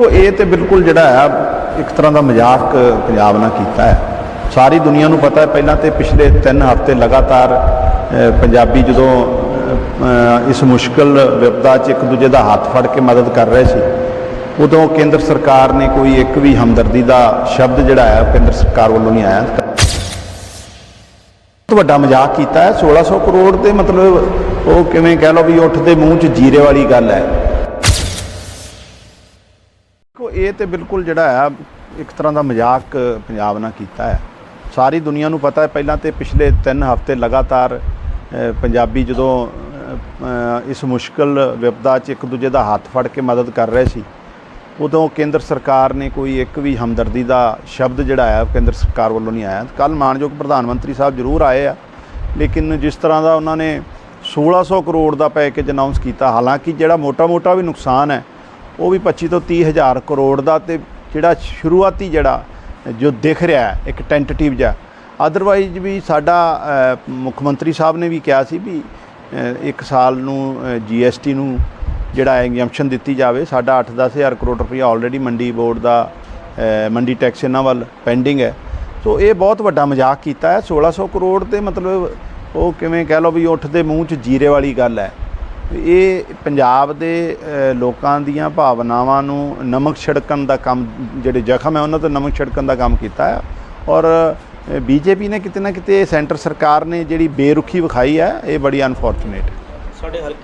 ਉਹ ਇਹ ਤੇ ਬਿਲਕੁਲ ਜਿਹੜਾ ਹੈ ਇੱਕ ਤਰ੍ਹਾਂ ਦਾ ਮਜ਼ਾਕ ਪੰਜਾਬ ਨਾਲ ਕੀਤਾ ਹੈ। ਸਾਰੀ ਦੁਨੀਆ ਨੂੰ ਪਤਾ ਹੈ, ਪਹਿਲਾਂ ਤੇ ਪਿਛਲੇ 3 ਹਫ਼ਤੇ ਲਗਾਤਾਰ ਪੰਜਾਬੀ ਜਦੋਂ ਇਸ ਮੁਸ਼ਕਲ ਵਿਪਤਾ 'ਚ ਇੱਕ ਦੂਜੇ ਦਾ ਹੱਥ ਫੜ ਕੇ ਮਦਦ ਕਰ ਰਹੇ ਸੀ, ਉਦੋਂ ਕੇਂਦਰ ਸਰਕਾਰ ਨੇ ਕੋਈ ਇੱਕ ਵੀ ਹਮਦਰਦੀ ਦਾ ਸ਼ਬਦ ਜਿਹੜਾ ਹੈ ਉਹ ਕੇਂਦਰ ਸਰਕਾਰ ਵੱਲੋਂ ਨਹੀਂ ਆਇਆ। ਬਹੁਤ ਵੱਡਾ ਮਜ਼ਾਕ ਕੀਤਾ ਹੈ 1600 ਕਰੋੜ ਦੇ ਮਤਲਬ, ਉਹ ਕਿਵੇਂ ਕਹਿ ਲਓ ਵੀ ਉੱਠ ਦੇ ਮੂੰਹ 'ਚ ਜੀਰੇ ਵਾਲੀ ਗੱਲ ਹੈ। ਇਹ ਤੇ ਬਿਲਕੁਲ ਜਿਹੜਾ ਆ, ਇੱਕ ਤਰ੍ਹਾਂ ਦਾ ਮਜ਼ਾਕ ਪੰਜਾਬ ਨਾਲ ਕੀਤਾ ਹੈ ਸਾਰੀ ਦੁਨੀਆ ਨੂੰ ਪਤਾ ਹੈ, ਪਹਿਲਾਂ ਤੇ ਪਿਛਲੇ 3 ਹਫ਼ਤੇ ਲਗਾਤਾਰ ਪੰਜਾਬੀ ਜਦੋਂ ਇਸ ਮੁਸ਼ਕਲ ਵਿਪਦਾ 'ਚ ਇੱਕ ਦੂਜੇ ਦਾ ਹੱਥ ਫੜ ਕੇ ਮਦਦ ਕਰ ਰਹੇ ਸੀ, ਉਦੋਂ ਕੇਂਦਰ ਸਰਕਾਰ ਨੇ ਕੋਈ ਇੱਕ ਵੀ ਹਮਦਰਦੀ ਦਾ ਸ਼ਬਦ ਜਿਹੜਾ ਹੈ ਕੇਂਦਰ ਸਰਕਾਰ ਵੱਲੋਂ ਨਹੀਂ ਆਇਆ। ਕੱਲ ਮਾਨਯੋਗ ਪ੍ਰਧਾਨ ਮੰਤਰੀ ਸਾਹਿਬ ਜ਼ਰੂਰ ਆਏ ਆ, ਲੇਕਿਨ ਜਿਸ ਤਰ੍ਹਾਂ ਦਾ ਉਹਨਾਂ ਨੇ 1600 ਕਰੋੜ ਦਾ ਪੈਕੇਜ ਅਨਾਉਂਸ ਕੀਤਾ, ਹਾਲਾਂਕਿ ਜਿਹੜਾ ਮੋਟਾ-ਮੋਟਾ ਵੀ ਨੁਕਸਾਨ ਹੈ ਉਹ ਵੀ 25 ਤੋਂ 30 ਹਜ਼ਾਰ ਕਰੋੜ ਦਾ ਤੇ ਜਿਹੜਾ ਸ਼ੁਰੂਆਤੀ ਜਿਹੜਾ ਜੋ ਦਿਖ ਰਿਹਾ ਹੈ, ਇੱਕ ਟੈਂਟੇਟਿਵ ਜਿਹਾ। ਅਦਰਵਾਈਜ਼ ਵੀ ਸਾਡਾ ਮੁੱਖ ਮੰਤਰੀ ਸਾਹਿਬ ਨੇ ਵੀ ਕਿਹਾ ਸੀ ਵੀ ਇੱਕ ਸਾਲ ਨੂੰ ਜੀਐਸਟੀ ਨੂੰ ਜਿਹੜਾ ਐਗਜ਼ੈਂਪਸ਼ਨ ਦਿੱਤੀ ਜਾਵੇ, ਸਾਡਾ 8-10 ਹਜ਼ਾਰ ਕਰੋੜ ਰੁਪਈਆ ਆਲਰੇਡੀ ਮੰਡੀ ਬੋਰਡ ਦਾ ਮੰਡੀ ਟੈਕਸ ਇਹਨਾਂ ਵੱਲ ਪੈਂਡਿੰਗ ਹੈ। ਸੋ ਇਹ ਬਹੁਤ ਵੱਡਾ ਮਜ਼ਾਕ ਕੀਤਾ ਹੈ 1600 ਕਰੋੜ ਤੇ ਮਤਲਬ ਉਹ ਕਿਵੇਂ ਕਹਿ ਲਓ ਵੀ ਉੱਠ ਦੇ ਮੂੰਹ 'ਚ ਜੀਰੇ ਵਾਲੀ ਗੱਲ ਹੈ। ਇਹ ਪੰਜਾਬ ਦੇ ਲੋਕਾਂ ਦੀਆਂ ਭਾਵਨਾਵਾਂ ਨੂੰ ਨਮਕ ਛਿੜਕਣ ਦਾ ਕੰਮ, ਜਿਹੜੇ ਜ਼ਖਮ ਹੈ, ਉਹਨਾਂ ਤੇ ਨਮਕ ਛਿੜਕਣ ਦਾ ਕੰਮ ਕੀਤਾ ਹੈ ਔਰ ਬੀਜੇਪੀ ਨੇ ਕਿਤੇ ਨਾ ਕਿਤੇ ਸੈਂਟਰ ਸਰਕਾਰ ਨੇ ਜਿਹੜੀ ਬੇਰੁਖੀ ਵਿਖਾਈ ਹੈ, ਇਹ ਬੜੀ ਅਨਫੋਰਚੂਨੇਟ ਹੈ। ਸਾਡੇ ਹਲਕੇ